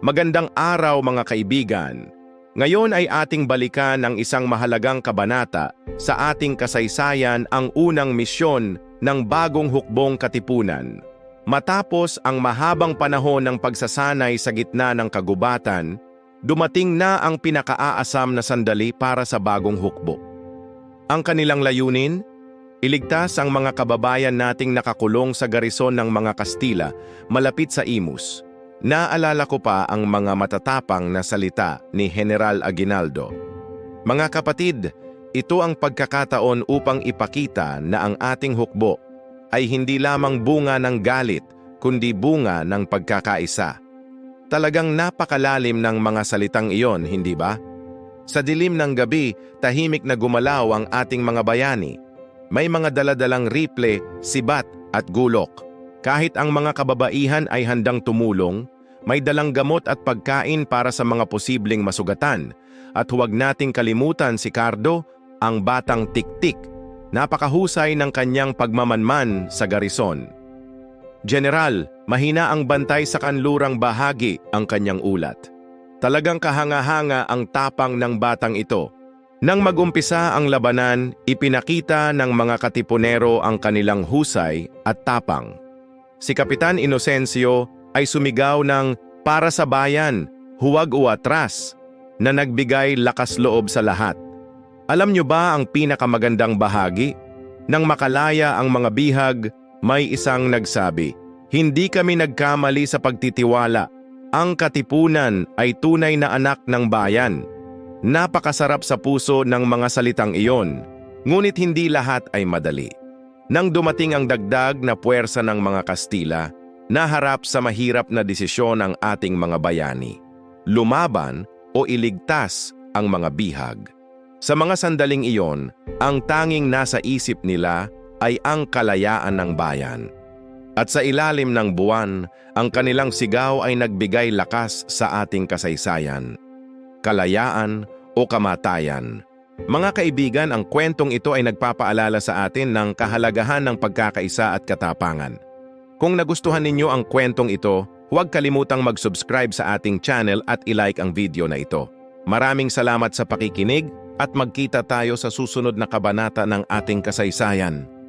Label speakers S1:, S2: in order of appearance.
S1: Magandang araw mga kaibigan. Ngayon ay ating balikan ang isang mahalagang kabanata sa ating kasaysayan ang unang misyon ng bagong hukbong katipunan. Matapos ang mahabang panahon ng pagsasanay sa gitna ng kagubatan, dumating na ang pinakaaasam na sandali para sa bagong hukbo. Ang kanilang layunin? Iligtas ang mga kababayan nating nakakulong sa garison ng mga Kastila malapit sa Imus. Naalala ko pa ang mga matatapang na salita ni General Aguinaldo. Mga kapatid, ito ang pagkakataon upang ipakita na ang ating hukbo ay hindi lamang bunga ng galit, kundi bunga ng pagkakaisa. Talagang napakalalim ng mga salitang iyon, hindi ba? Sa dilim ng gabi, tahimik na gumalaw ang ating mga bayani. May mga daladalang riple, sibat at gulok. Kahit ang mga kababaihan ay handang tumulong, may dalang gamot at pagkain para sa mga posibleng masugatan. At huwag nating kalimutan si Cardo, ang batang tiktik. Napakahusay ng kanyang pagmamanman sa garison. General, mahina ang bantay sa kanlurang bahagi ang kanyang ulat. Talagang kahanga-hanga ang tapang ng batang ito. Nang magumpisa ang labanan, ipinakita ng mga katipunero ang kanilang husay at tapang. Si Kapitan Inocencio ay sumigaw ng para sa bayan, huwag uatras, na nagbigay lakas loob sa lahat. Alam nyo ba ang pinakamagandang bahagi? Nang makalaya ang mga bihag, may isang nagsabi, Hindi kami nagkamali sa pagtitiwala. Ang katipunan ay tunay na anak ng bayan. Napakasarap sa puso ng mga salitang iyon, ngunit hindi lahat ay madali. Nang dumating ang dagdag na puwersa ng mga Kastila, naharap sa mahirap na desisyon ang ating mga bayani. Lumaban o iligtas ang mga bihag. Sa mga sandaling iyon, ang tanging nasa isip nila ay ang kalayaan ng bayan. At sa ilalim ng buwan, ang kanilang sigaw ay nagbigay lakas sa ating kasaysayan. Kalayaan o kamatayan. Mga kaibigan, ang kwentong ito ay nagpapaalala sa atin ng kahalagahan ng pagkakaisa at katapangan. Kung nagustuhan ninyo ang kwentong ito, huwag kalimutang mag-subscribe sa ating channel at ilike ang video na ito. Maraming salamat sa pakikinig at magkita tayo sa susunod na kabanata ng ating kasaysayan.